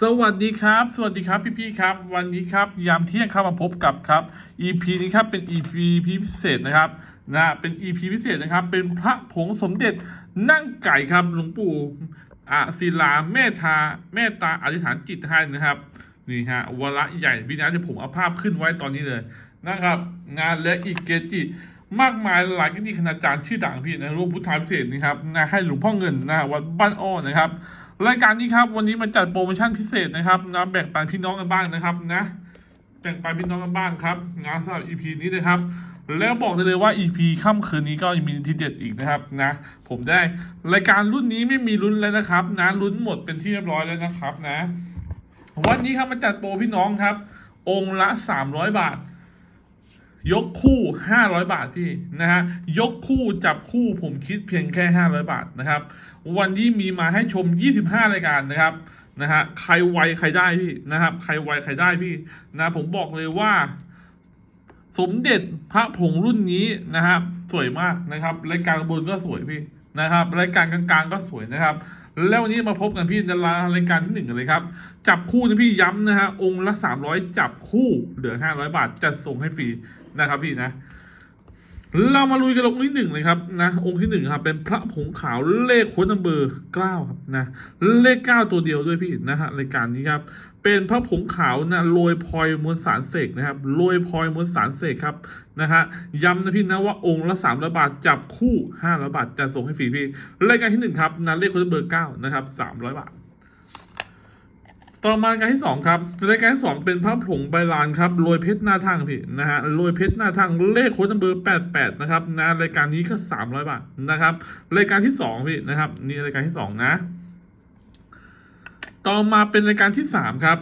สวัสดีครับ สวัสดีครับพี่ๆครับ วันนี้ครับยามเที่ยงครับมาพบกับครับ EP นี้ครับเป็น EP พิเศษนะครับนะเป็น EP พิเศษนะครับ เป็นพระผงสมเด็จนั่งไก่ครับหลวงปู่อาศิลาเมตตาเมตตาอธิษฐานจิตให้นะครับนี่ฮะวระใหญ่พี่นะเดี๋ยวผมเอาภาพขึ้นไว้ตอนนี้เลยนะครับงานและอีกเกจิมากมายหลายกิจคณาจารย์ชื่อดังพี่นะร่วมพุทธาพิเศษนะครับนะให้หลวงพ่อเงินนะวัดบ้านอ้อนะครับ รายการนี้ครับวันนี้มันจัดโปรโมชั่นพิเศษนะครับนะแบ่งปันพี่น้องกันบ้างนะครับนะแบ่งปันพี่น้องกันบ้างครับนะสำหรับ EP นี้นะครับแล้วบอกได้เลยว่า EP ค่ำคืนนี้ก็มีทีเด็ดอีกนะครับนะผมได้รายการรุ่นนี้ไม่มีลุ้นแล้วนะครับนะลุ้นหมดเป็นที่เรียบร้อยแล้วนะครับนะ วันนี้ครับมาจัดโปรพี่น้องครับ องค์ละ 300 บาท ยกคู่ 500 บาทพี่นะฮะยกคู่จับคู่ผมคิดเพียงแค่ 500 บาทนะครับ วันนี้มีมาให้ชม 25 รายการนะครับนะฮะใครไวใครได้พี่นะครับ ใครไวใครได้พี่นะผมบอกเลยว่า สมเด็จพระผงรุ่นนี้นะครับ สวยมากนะครับรายการบนก็สวยพี่นะครับรายการกลางๆก็สวยนะครับ แล้ววันนี้มาพบกันพี่ในรายการที่หนึ่งเลยครับ จับคู่นะพี่ย้ำนะฮะองค์ละสามร้อยจับคู่เหลือห้าร้อยบาทจัดส่งให้ฟรีนะครับพี่นะ เรามาลุยกันลงค์ที่หนึ่งเลยครับนะองค์ที่หนึ่งครับเป็นพระผงขาวเลขโค้ดนัมเบอร์เก้าครับนะเลขเก้าตัวเดียวด้วยพี่นะฮะรายการนี้ครับเป็นพระผงขาวนะโรยพลอยมวลสารเสกนะครับโรยพลอยมวลสารเสกครับนะฮะย้ำนะพี่นะว่าองค์ละสามร้อยบาทจับคู่ห้าร้อยบาทจะส่งให้ฟรีพี่รายการที่หนึ่งครับนะเลขโค้ดนัมเบอร์เก้านะครับสามร้อยบาท ต่อมารายการที่สองครับรายการที่สองเป็นพระผงใบลานครับโรยเพชรหน้าทางพี่นะฮะโรยเพชรหน้าทางเลขโค้ดนัมเบอร์แปดแปดนะครับนะรายการนี้ก็สามร้อยบาทนะครับ รายการที่สองพี่นะครับ นี่รายการที่สองนะ ต่อมาเป็นรายการที่สามครับ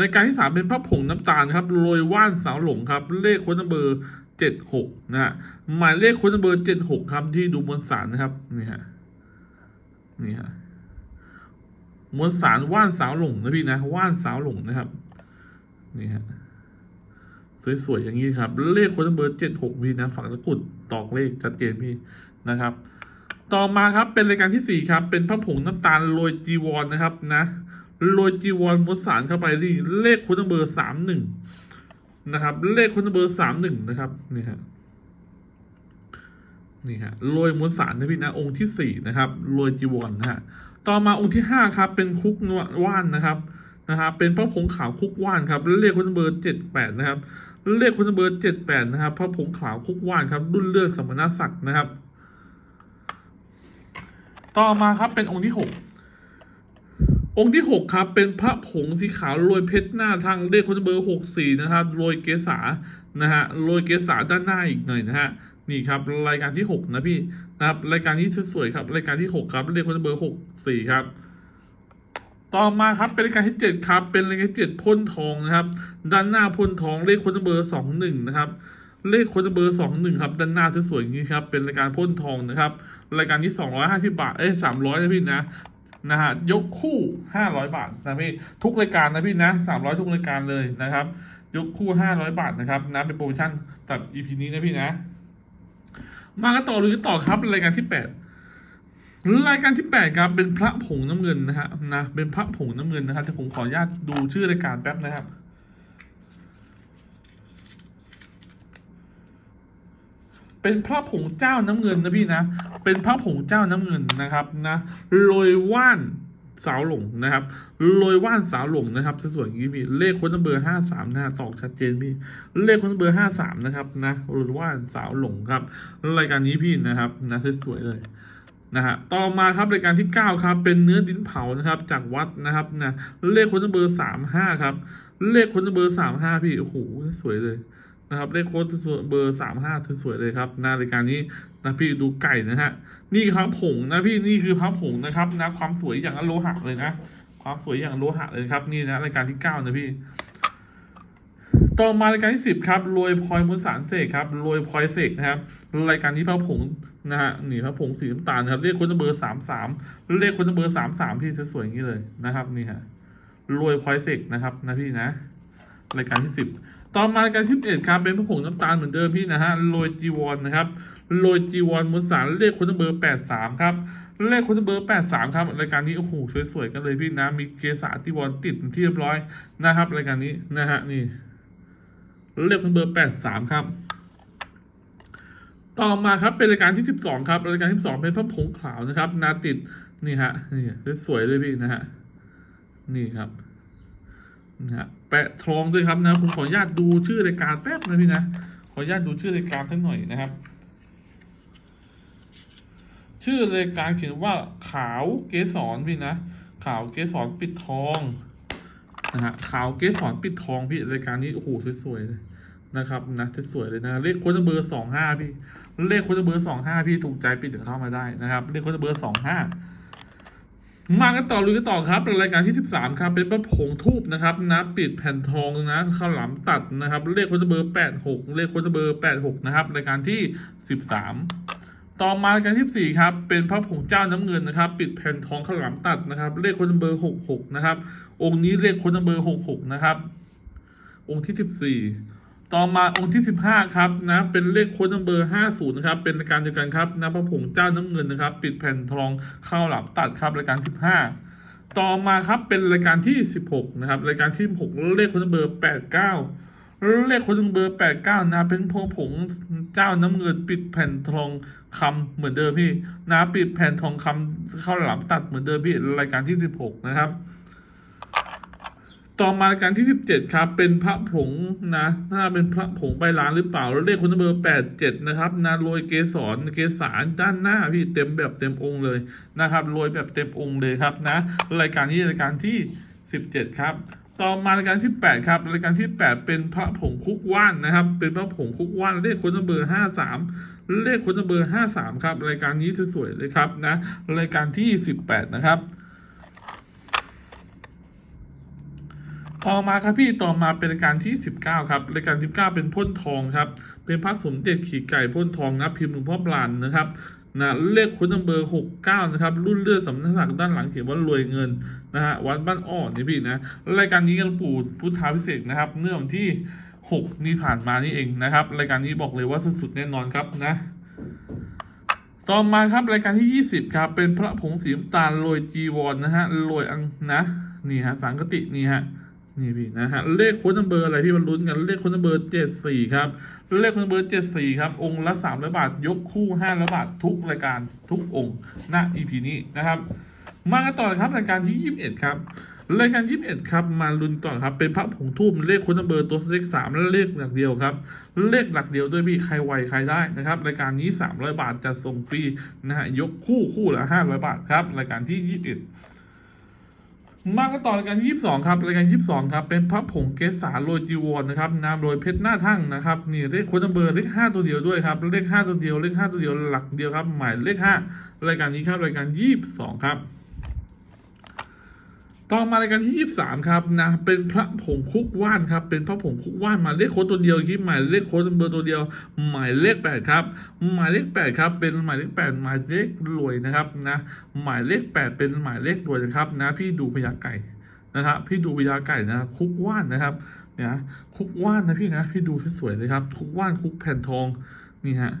รายการที่สามเป็นพระผงน้ำตาลครับโรยว่านสาวหลงครับ เลขโค้ดนัมเบอร์เจ็ดหกนะฮะหมายเลขโค้ดนัมเบอร์เจ็ดหกครับที่ดูบนสารนะครับนี่ฮะนี่ฮะ มวลสารว่านสาวหลงนะพี่นะว่านสาวหลงนะครับนี่ฮะสวยๆอย่างนี้ครับ เลขคนเบอร์เจ็ดหกพี่นะฝั่งตะกุดตอกเลขชัดเจนพี่นะครับ ต่อมาครับเป็นรายการที่สี่ครับ เป็นพระผงน้ำตาลโรยจีวรนะครับนะโรยจีวรมวลสารเข้าไปนี่เลขคนเบอร์สามหนึ่งนะครับ เลขคนเบอร์สามหนึ่งนะครับนี่ฮะ นี่ฮะโรยมวลสารนะพี่นะองค์ที่สี่นะครับโรยจีวรนะฮะต่อมาองค์ที่ห้าครับ เป็นคุกนวว่านนะครับนะครับเป็นพระผงขาวคุกว่านครับเลขคนเบอร์เจ็ดแปดนะครับเลขคนเบอร์เจ็ดแปดนะครับพระผงขาวคุกว่านครับรุ่นเลื่อนสมณศักดิ์นะครับ ต่อมาครับเป็นองค์ที่หกองค์ที่หกครับ เป็นพระผงสีขาวโรยเพชรหน้าทางเลขคนเบอร์หกสี่นะครับโรยเกษานะฮะโรยเกษาด้านหน้าอีกหน่อยนะฮะ นี่ครับรายการที่หกนะพี่นะครับรายการนี้สวยๆครับรายการที่หกครับเลขคนเบอร์หกสี่ครับต่อมาครับเป็นรายการที่เจ็ดครับ เป็นรายการที่เจ็ดพ่นทองนะครับ ด้านหน้าพ่นทองเลขคนเบอร์สองหนึ่งนะครับเลขคนเบอร์สองหนึ่งครับด้านหน้าสวยๆอย่างนี้ครับเป็นรายการพ่นทองนะครับ รายการที่สองร้อยห้าสิบาทเอ้ยสามร้อยนะพี่นะนะฮะยกคู่ห้าร้อยบาทนะพี่ทุกรายการนะพี่นะสามร้อยทุกรายการเลยนะครับ ยกคู่ห้าร้อยบาทนะครับนะเป็นโปรโมชั่นตัด EP นี้นะพี่นะ มากันต่อเลยกันต่อครับรายการที่แปดรายการที่แปดครับเป็นพระผงน้ำเงินนะฮะนะเป็นพระผงน้ำเงินนะครับแต่ผมขออนุญาตดูชื่อรายการแป๊บนะครับเป็นพระผงเจ้าน้ำเงินนะพี่นะ เป็นพระผงเจ้าน้ำเงินนะครับนะโรยว่าน สาวหลงนะครับโรยว่านสาวหลงนะครับสวยๆอย่างนี้พี่เลขค้นเบอร์ห้าสามนะตอกชัดเจนพี่เลขค้นเบอร์ห้าสามนะครับนะโรยว่านสาวหลงครับรายการนี้พี่นะครับนะสวยเลยนะฮะต่อมาครับรายการที่ 9 ครับเป็นเนื้อดินเผานะครับจากวัดนะครับนะเลขค้นเบอร์สามห้าครับ เลขค้นเบอร์สามห้าพี่โอ้โหสวยเลย นะครับเลขโค้ดเบอร์สามห้าสวยเลยครับหน้ารายการนี้นะพี่ดูไก่นะฮะนี่ครับผงนะพี่นี่คือพระผงนะครับนะความสวยอย่างโลหะเลยนะความสวยอย่างโลหะเลยครับนี่นะรายการที่เก้านะพี่ต่อมารายการที่สิบครับรวยพลอยมวลสารเสกครับรวยพลอยเสกนะครับรายการนี้พระผงนะฮะนี่พระผงสีน้ำตาลครับเลขคนเบอร์สามสามเลขคนเบอร์สามสามพี่สวยๆอย่างนี้เลยนะครับนี่ฮะรวยพลอยเสกนะครับนะพี่นะ รายการที่สิบ ต่อมารายการที่เอ็ดครับเป็นพระผงน้ำตาลเหมือนเดิมพี่นะฮะโรยจีวรนนะครับโรยจีวรมวลสารเลขคนเบอร์แปดสามครับเลขคนเบอร์แปดสามครับรายการนี้โอ้โหสวยๆกันเลยพี่นะมีเกสาติวรติดที่เรียบร้อยนะครับ รายการนี้นะฮะนี่เลขคนเบอร์แปดสามครับต่อมาครับเป็นรายการที่สิบสองครับรายการที่สองเป็นพระผงขาวนะครับ นาติดนี่ฮะนี่สวยเลยพี่นะฮะนี่ครับ นะฮะแปะทองด้วยครับนะผมขออนุญาตดูชื่อรายการแป๊บนะพี่นะขออนุญาตดูชื่อรายการสักหน่อยนะครับ ชื่อรายการเขียนว่าขาวเกสรพี่นะขาวเกสรปิดทองนะฮะขาวเกสรปิดทองพี่รายการนี้โอ้โหสวยๆเลยนะครับนะสวยเลยนะเลขค้ดเบอร์สองห้าพี่เลขค้ดเบอร์สองห้าพี่ถูกใจปิดเดี๋ยวเข้ามาได้นะครับเลขค้ดเบอร์สองห้า มากันต่อลุยกันต่อครับรายการที่สิบสามครับ เป็นพระผงทูบนะครับนะปิดแผ่นทองนะข้าวหลามตัดนะครับ เลขค้ดเบอร์แปดหกเลขค้ดเบอร์แปดหกนะครับรายการที่สิบสามต่อมารายการที่สี่ครับเป็นพระผงเจ้าน้ำเงินนะครับ ปิดแผ่นทองข้าวหลามตัดนะครับ เลขคนเบอร์หกหกนะครับ องค์นี้เลขคนเบอร์หกหกนะครับ องค์ที่สิบสี่ ต่อมาองค์ที่สิบห้าครับนะเป็นเลขโค้ดนัมเบอร์ห้าศูนย์นะครับ เป็นรายการเดียวกันครับนะพระผงเจ้าน้ำเงินนะครับ ปิดแผ่นทองเข้าหลามตัดครับรายการสิบห้าต่อมาครับเป็นรายการที่สิบหกนะครับ รายการที่หกเลขโค้ดนัมเบอร์แปดเก้าเลขคนเบอร์แปดเก้านะ เป็นพวงผงเจ้าน้ำเงิน ปิดแผ่นทองคำเหมือนเดิมพี่นะปิดแผ่นทองคำเข้าหลามตัดเหมือนเดิมพี่รายการที่สิบหกนะครับ ต่อมารายการที่สิบเจ็ดครับ เป็นพระผงนะน่าเป็นพระผงใบลานหรือเปล่าเลขคนเบอร์แปดเจ็ดนะครับนะโรยเกสรเกสารด้านหน้าพี่เต็มแบบเต็มองค์เลยนะครับโรยแบบเต็มองค์เลยครับนะ รายการนี้รายการที่สิบเจ็ดครับ ต่อมารายการที่แปดครับ รายการที่แปดเป็นพระผงคุกว่านนะครับ เป็นพระผงคุกว่านเลขคนเบอร์ห้าสามเลขคนเบอร์ห้าสามครับ รายการนี้สวยๆเลยครับนะ รายการที่สิบแปดนะครับ ต่อมาครับพี่ต่อมาเป็นรายการที่ 19 ครับรายการ19เป็นพ่นทองครับ เป็นพระสมเด็จขี่ไก่พ่นทองนะพิมพ์หลวงพ่อปลานนะครับนะเลขคุณนัมเบอร์69 นะครับ รุ่นเลือดสำนักศักด้านหลังเขียนว่ารวยเงินนะฮะวัดบ้านอ้อนี่พี่นะรายการนี้กันปู่พุทธาพิเศษนะครับ เนื่องที่ 6 นี้ผ่านมานี่เองนะครับรายการนี้บอกเลยว่าสุดๆแน่นอนครับนะต่อมาครับรายการที่ 20 ครับ เป็นพระผงสีน้ำตาลโรยจีวรนะฮะโรยอังนะนี่ฮะสังกตินี่ฮะ นี่พี่นะฮะเลขโค้ดนัมเบอร์อะไรพี่มันลุ้นกันเลขโค้ดนัมเบอร์เจ็ดสี่ครับเลขโค้ดนัมเบอร์เจ็ดสี่ครับองค์ละสามร้อยบาทยกคู่ห้าร้อยบาททุกรายการทุกองค์ณ EP นี้นะครับ มากันต่อเลยครับรายการที่ยี่สิบเอ็ดครับรายการยี่สิบเอ็ดครับมาลุ้นต่อครับเป็นพระผงทูบเลขโค้ดนัมเบอร์ตัวเลขสามและเลขหลักเดียวครับเลขหลักเดียวด้วยพี่ใครไวใครได้นะครับรายการนี้สามร้อยบาทจะส่งฟรีนะฮะยกคู่คู่ละห้าร้อยบาทครับรายการที่ยี่สิบเอ็ด มากันต่อรายการยี่สิบสองครับรายการยี่สิบสองครับ เป็นพระผงเกสาโรยจีวรนะครับนามโรยเพชรหน้าทั่งนะครับนี่เลขโค้ดนัมเบอร์เลขห้าตัวเดียวด้วยครับเลขห้าตัวเดียวเลขห้าตัวเดียวหลักเดียวครับหมายเลขห้ารายการนี้ครับรายการยี่สิบสองครับ ต่อมารายการที่ยี่สามครับนะ เป็นพระผงคุกว่านครับ เป็นพระผงคุกว่านหมายเลขโค้ดตัวเดียวคิดหมายเลขโค้ดเบอร์ตัวเดียว หมายเลขแปดครับ หมายเลขแปดครับ เป็นหมายเลขแปดหมายเลขรวยนะครับนะ หมายเลขแปดเป็นหมายเลขรวยนะครับนะ พี่ดูพญาไก่นะครับ พี่ดูพญาไก่นะครับคุกว่านนะครับเนี่ยนะคุกว่านนะพี่นะ พี่ดูสวยๆเลยครับ คุกว่านคุกแผ่นทองนี่ฮะ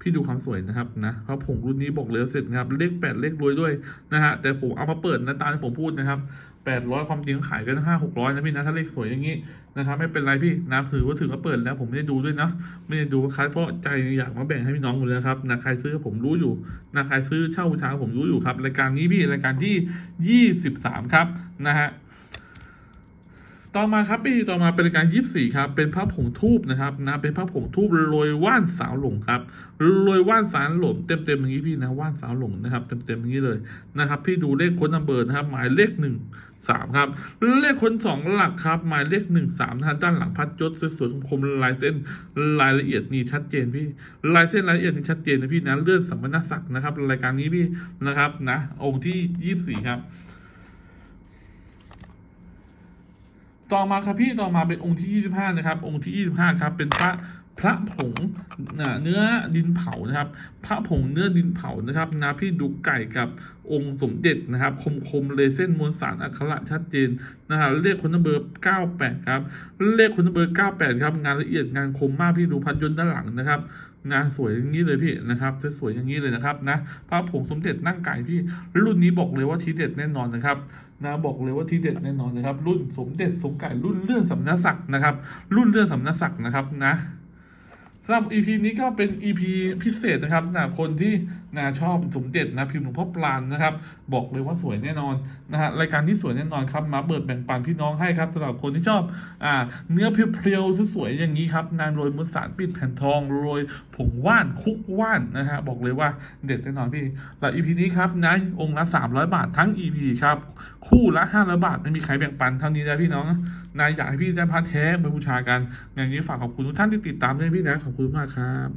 พี่ดูความสวยนะครับนะเพราะผงรุ่นนี้บอกเลยเสร็จครับเลขแปดเลขรวยด้วยนะฮะแต่ผมเอามาเปิดนะตามที่ผมพูดนะครับแปดร้อยความจริงขายกันห้าหกร้อยนะพี่นะถ้าเลขสวยอย่างนี้นะครับไม่เป็นไรพี่นะถือว่าถือว่าเปิดแล้วผมไม่ได้ดูด้วยนะไม่ได้ดูใครเพราะใจอยากมาแบ่งให้พี่น้องหมดเลยครับนะใครซื้อผมรู้อยู่นะใครซื้อเช่าบูชาผมรู้อยู่ครับรายการนี้พี่รายการที่ยี่สิบสามครับนะฮะ ต่อมาครับปีต่อมาเป็นรายการยี่สี่ครับเป็นพระผงทูบนะครับนะเป็นพระผงทูบโรยว่านสาวหลงครับโรยว่านสาวหลงเต็มเต็มๆอย่างนี้พี่นะว่านสาวหลงนะครับเต็มเต็มๆอย่างนี้เลยนะครับพี่ดูเลขค้นนัมเบอร์นะครับหมายเลขหนึ่งสามครับเลขค้นสองหลักครับหมายเลขหนึ่งสามนะฮะด้านหลังพัดยศสวยๆคมลายเส้นรายละเอียดนี่ชัดเจนพี่ลายเส้นรายละเอียดนี่ชัดเจนนะพี่นะเลื่อนสัมมนาศักดิ์นะครับรายการนี้พี่นะครับนะองค์ที่ยี่สี่ครับ ต่อมาครับพี่ต่อมาเป็นองค์ที่ 25 นะครับ องค์ที่ 25 ครับเป็นพระพระผงเนื้อดินเผานะครับ พระผงเนื้อดินเผานะครับนะพี่ดูไก่กับองค์สมเด็จนะครับ คมคมเลเส้นมวลสารอักขระชัดเจนนะครับเลขคนเบอร์ 98 ครับ เลขคนเบอร์ 98 ครับ งานละเอียดงานคมมากพี่ดูพัดยนต์ด้านหลังนะครับงานสวยอย่างนี้เลยพี่นะครับจะสวยอย่างนี้เลยนะครับนะพระผงสมเด็จนั่งไก่พี่รุ่นนี้บอกเลยว่าทีเด็ดแน่นอนนะครับ นะบอกเลยว่าทีเด็ดแน่นอนนะครับ รุ่นสมเด็จสมไก่รุ่นเลื่อนสำนักศักดิ์นะครับ รุ่นเลื่อนสำนักศักดิ์นะครับนะสำหรับ EP นี้ก็เป็น EP พิเศษนะครับนะคนที่นะชอบสมเด็จนะพิมพ์หลวงพ่อปลานนะครับ บอกเลยว่าสวยแน่นอนนะฮะรายการที่สวยแน่นอนครับมาเปิดแบ่งปันพี่น้องให้ครับสำหรับคนที่ชอบอ่าเนื้อเพียวๆสวยๆอย่างนี้ครับนางโรยมวลสารปิดแผ่นทองโรยผงว่านคุกว่านนะฮะบอกเลยว่าเด็ดแน่นอนพี่และ EP นี้ครับนะองค์ละ 300 บาททั้ง EP ครับคู่ละ500บาทไม่มีใครแบ่งปันเท่านี้นะพี่น้องนายอยากให้พี่ได้พาแท้ไปบูชากันอย่างนี้ฝากขอบคุณทุกท่านที่ติดตามด้วยพี่นะขอบคุณมากครับ